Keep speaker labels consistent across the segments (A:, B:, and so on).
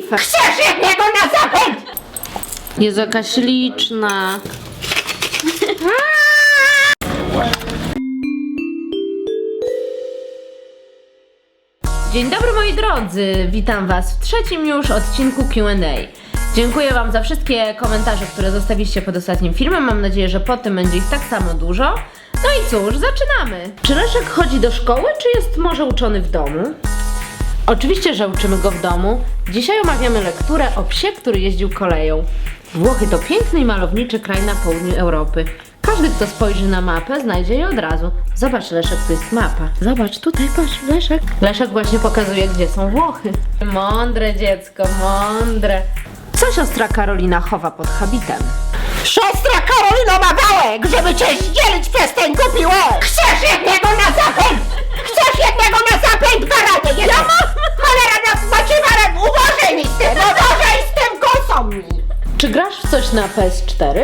A: fifę.
B: Chcesz jednego na zapęd!
A: Jest jakaś liczna. Dzień dobry moi drodzy, witam was w trzecim już odcinku Q&A. Dziękuję wam za wszystkie komentarze, które zostawiliście pod ostatnim filmem. Mam nadzieję, że po tym będzie ich tak samo dużo. No i cóż, zaczynamy. Czy Leszek chodzi do szkoły, czy jest może uczony w domu? Oczywiście, że uczymy go w domu. Dzisiaj omawiamy lekturę o psie, który jeździł koleją. Włochy to piękny i malowniczy kraj na południu Europy. Każdy, kto spojrzy na mapę, znajdzie je od razu. Zobacz, Leszek, tu jest mapa. Zobacz, tutaj, patrz, Leszek. Leszek właśnie pokazuje, gdzie są Włochy. Mądre dziecko, mądre. Co siostra Karolina chowa pod habitem?
B: Siostra Karolino ma wałek, żeby cię zdzielić przez ten głupi łeb! Chcesz jednego na zapęd! Chcesz jednego na zapęd, baranie! Ja mam!
A: Czy grasz w coś na PS4?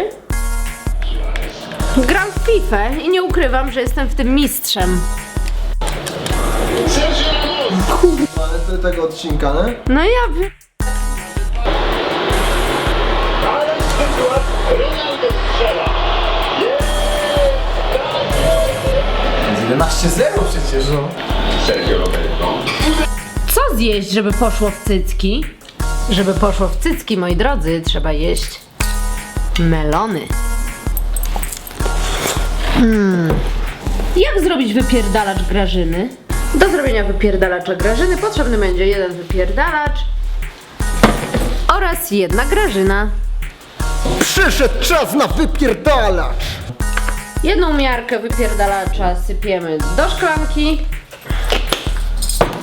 A: Gram w FIFA i nie ukrywam, że jestem w tym mistrzem.
C: Ale tego odcinka, nie?
A: No ja wiem.
C: Jest 11-0 przecież, no.
A: Co zjeść, żeby poszło w cycki? Żeby poszło w cycki, moi drodzy, trzeba jeść melony. Hmm. Jak zrobić wypierdalacz grażyny? Do zrobienia wypierdalacza grażyny potrzebny będzie jeden wypierdalacz oraz jedna grażyna.
C: Przyszedł czas na wypierdalacz!
A: Jedną miarkę wypierdalacza sypiemy do szklanki.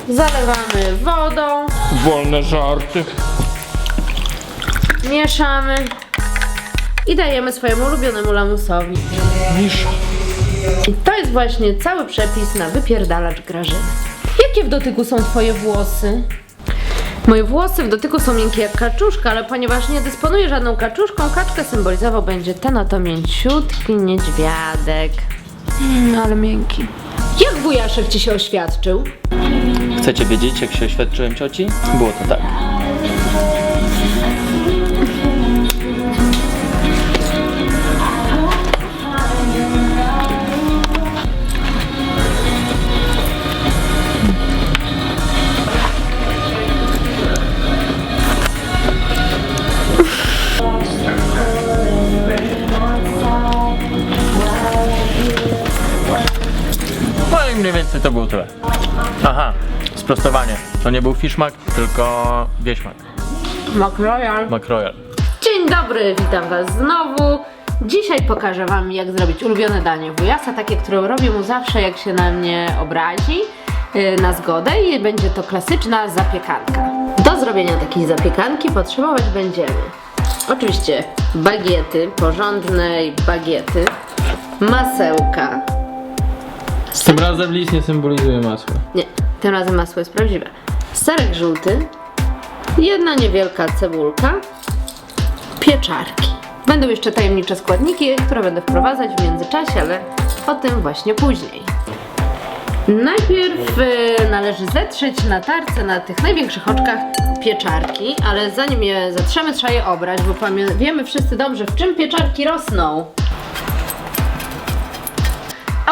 A: Zalewamy wodą.
D: Wolne żarty.
A: Mieszamy i dajemy swojemu ulubionemu lamusowi. I to jest właśnie cały przepis na wypierdalacz grażyny. Jakie w dotyku są twoje włosy? Moje włosy w dotyku są miękkie jak kaczuszka, ale ponieważ nie dysponuję żadną kaczuszką, kaczkę symbolizował będzie ten oto mięciutki niedźwiadek. Mm, ale miękki. Jak wujaszek ci się oświadczył?
D: Chcecie wiedzieć, jak się oświadczyłem cioci? Było to tak. I mniej więcej to było tyle. Aha, sprostowanie. To nie był fishmak, tylko wieśmak.
A: Makrojal.
D: Makrojal.
A: Dzień dobry, witam Was znowu. Dzisiaj pokażę Wam, jak zrobić ulubione danie wujasa, takie, które robię mu zawsze, jak się na mnie obrazi, yy, na zgodę i będzie to klasyczna zapiekanka. Do zrobienia takiej zapiekanki potrzebować będziemy oczywiście bagiety, porządnej bagiety, masełka,
D: Tym razem lis nie symbolizuje masła.
A: nie, tym razem masło jest prawdziwe. Serek żółty, jedna niewielka cebulka, pieczarki. Będą jeszcze tajemnicze składniki, które będę wprowadzać w międzyczasie, ale o tym właśnie później. Najpierw y, należy zetrzeć na tarce na tych największych oczkach pieczarki, ale zanim je zetrzemy, trzeba je obrać, bo wiemy wszyscy dobrze, w czym pieczarki rosną.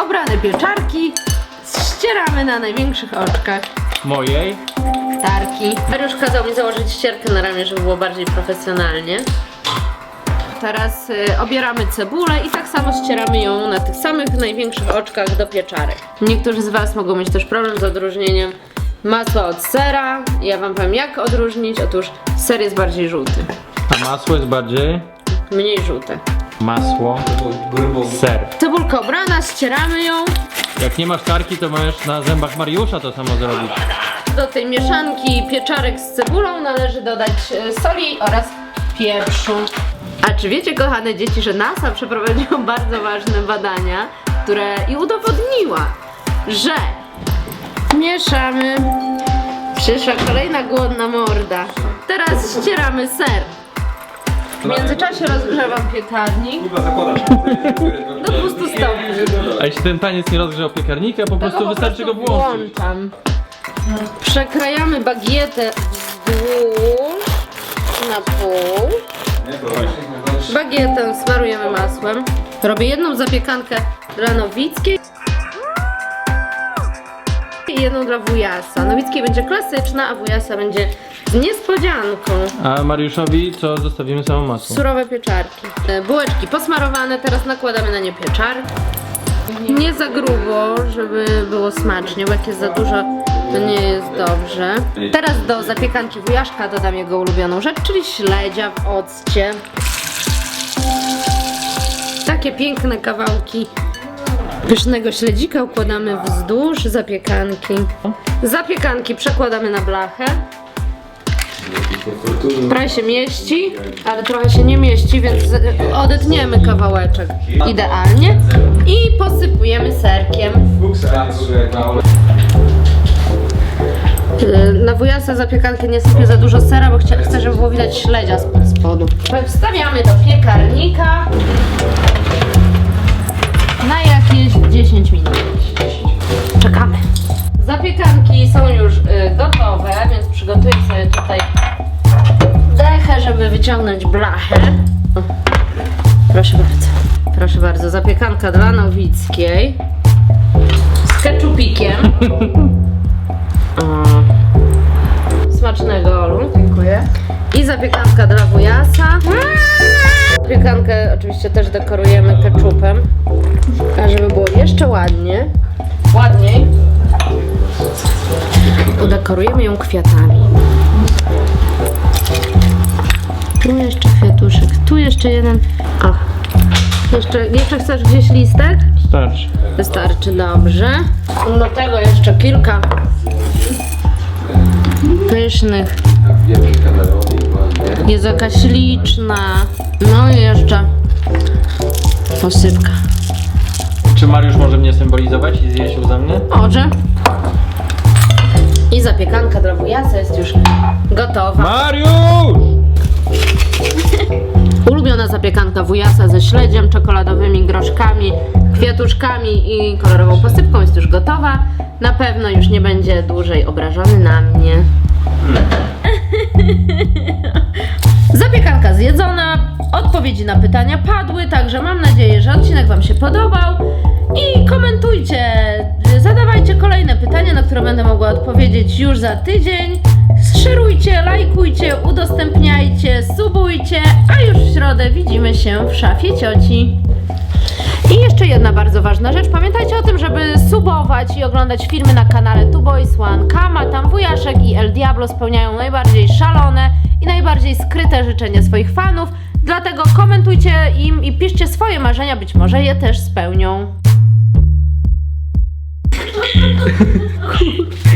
A: Obrane pieczarki ścieramy na największych oczkach
D: Mojej?
A: tarki. Mariusz kazał mi założyć ścierkę na ramię, żeby było bardziej profesjonalnie. Teraz y, obieramy cebulę i tak samo ścieramy ją na tych samych największych oczkach do pieczarek. Niektórzy z Was mogą mieć też problem z odróżnieniem masła od sera. Ja Wam powiem jak odróżnić. Otóż ser jest bardziej żółty,
D: A masło jest bardziej
A: mniej żółte.
D: Masło, ser.
A: Cebulka obrana, ścieramy ją.
D: Jak nie masz tarki, to możesz na zębach Mariusza to samo zrobić.
A: Do tej mieszanki pieczarek z cebulą należy dodać e, soli oraz pieprzu. A czy wiecie, kochane dzieci, że NASA przeprowadziło bardzo ważne badania, które i udowodniła, że mieszamy. Przyszła kolejna głodna morda. Teraz ścieramy ser. W międzyczasie rozgrzewam piekarnik do 200 stopni.
D: A jeśli ten taniec nie rozgrzał piekarnika, po prostu wystarczy go włączyć.
A: Włączam. Przekrajamy bagietę wzdłuż. na pół. Bagietę smarujemy masłem. Robię jedną zapiekankę dla Nowickiej i jedną dla wujasa. Nowickiej będzie klasyczna, a wujasa będzie z niespodzianką.
D: A Mariuszowi co zostawimy samo masło?
A: Surowe pieczarki. E, Bułeczki posmarowane, teraz nakładamy na nie pieczarki. Nie za grubo, żeby było smacznie, bo jak jest za dużo, to nie jest dobrze. Teraz do zapiekanki wujaszka dodam jego ulubioną rzecz, czyli śledzia w occie. Takie piękne kawałki pysznego śledzika układamy wzdłuż zapiekanki. Zapiekanki przekładamy na blachę. Trochę się mieści, ale trochę się nie mieści, więc z- odetniemy kawałeczek idealnie i posypujemy serkiem. Y, Na wujasa zapiekankę nie sypię za dużo sera, bo chcia- chcę, żeby było widać śledzia z spodu. Wstawiamy do piekarnika na jakieś 10 minut. Czekamy. Zapiekanki są już gotowe, więc przygotuję sobie tutaj dechę, żeby wyciągnąć blachę. O, Proszę bardzo. Proszę bardzo, zapiekanka dla Nowickiej z keczupikiem. O, Smacznego, Olu.
B: Dziękuję.
A: I zapiekanka dla wujasa. Zapiekankę oczywiście też dekorujemy keczupem, a żeby było jeszcze ładnie, ładniej, udekorujemy ją kwiatami. Tu jeszcze kwiatuszek, tu jeszcze jeden. O, jeszcze, jeszcze chcesz gdzieś listek?
D: Starczy.
A: Wystarczy, dobrze. Do tego jeszcze kilka pysznych. Jest jakaś liczna. No i jeszcze posypka.
D: Czy Mariusz może mnie symbolizować i zjeść za mnie?
A: Może. I zapiekanka wujasa jest już gotowa.
D: Mariusz!
A: Ulubiona zapiekanka wujasa ze śledziem, czekoladowymi groszkami, kwiatuszkami i kolorową posypką jest już gotowa. Na pewno już nie będzie dłużej obrażony na mnie. Zapiekanka zjedzona, odpowiedzi na pytania padły, także mam nadzieję, że odcinek Wam się podobał. I komentujcie, zadawajcie kolejne pytania, na które będę mogła odpowiedzieć już za tydzień. Szerujcie, lajkujcie, udostępniajcie, subujcie, a już w środę widzimy się w szafie cioci. I jeszcze jedna bardzo ważna rzecz. Pamiętajcie o tym, żeby subować i oglądać filmy na kanale Two Boys One Kama. Tam Wujaszek i El Diablo spełniają najbardziej szalone i najbardziej skryte życzenia swoich fanów. Dlatego komentujcie im i piszcie swoje marzenia, być może je też spełnią.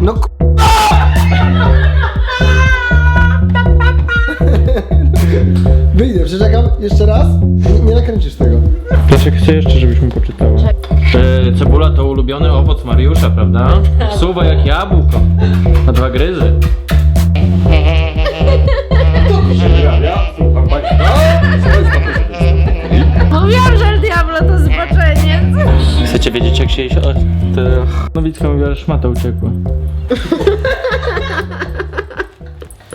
C: No k... Wyjdę, przeczekam jeszcze raz. Nie, nie nakręcisz tego.
D: Piesek chce jeszcze, żebyśmy poczytały. E, cebula to ulubiony owoc Mariusza, prawda? Suwa jak jabłko. Na dwa gryzy. Chcecie wiedzieć jak się? O, te... Nowicka mówiła, że szmata uciekła.